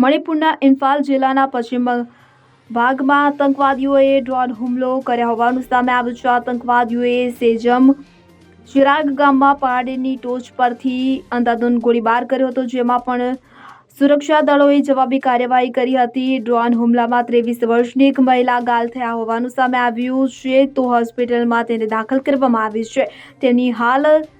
મણિપુરના ઇમ્ફાલ જિલ્લાના પશ્ચિમ ભાગમાં આતંકવાદીઓએ ડ્રોન હુમલો કર્યા હોવાનું સામે આવ્યું છે. આતંકવાદીઓએ સેજમ ચિરાગ ગામમાં પહાડીની ટોચ પરથી અંધાધૂંધ ગોળીબાર કર્યો હતો, જેમાં પણ સુરક્ષા દળોએ જવાબી કાર્યવાહી કરી હતી. ડ્રોન હુમલામાં ત્રેવીસ વર્ષની એક મહિલા ગાલ થયા હોવાનું સામે આવ્યું છે. તો હોસ્પિટલમાં તેને દાખલ કરવામાં આવી છે. તેની હાલત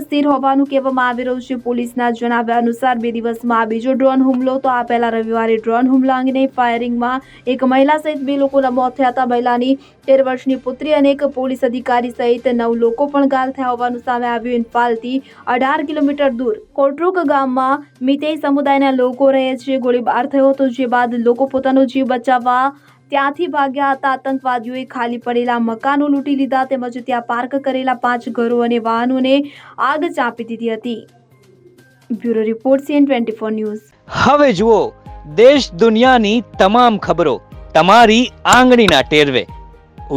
સ્થિર હોવાનું કહેવામાં આવી રહ્યું છે. પોલીસના જણાવ્યા અનુસાર બે દિવસમાં બીજો ડ્રોન હુમલો, તો આ પહેલા રવિવારે ડ્રોન હુમલા અંગેની ફાયરિંગમાં એક મહિલા સહિત બે લોકોના મોત થયા હતા. મહિલાની તેર વર્ષની પુત્રી અને એક પોલીસ અધિકારી સહિત નવ લોકો પણ ઘાયલ થયા હોવાનું સામે આવ્યું. ઇમ્ફાલથી અઢાર કિલોમીટર દૂર કોટરુક ગામમાં મિતેઈ સમુદાયના લોકો રહે છે. ગોળીબાર થયો હતો, જે બાદ લોકો પોતાનો જીવ બચાવવા ત્યાંથી ભાગ્યા હતા. આતંકવાદીઓએ ખાલી પડેલા મકાનો લૂંટી લીધા તેમજ ત્યાં પાર્ક કરેલા પાંચ ઘરો અને વાહનોને આગ ચાંપી દીધી હતી. Bureau report CN twenty four news. હવે જુઓ, દેશ દુનિયાની તમામ ખબરો તમારી આંગળીના ટેરવે.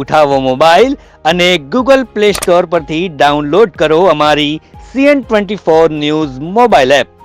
ઉઠાવો મોબાઈલ અને ગૂગલ પ્લે સ્ટોર પરથી ડાઉનલોડ કરો અમારી CN twenty four news mobile app.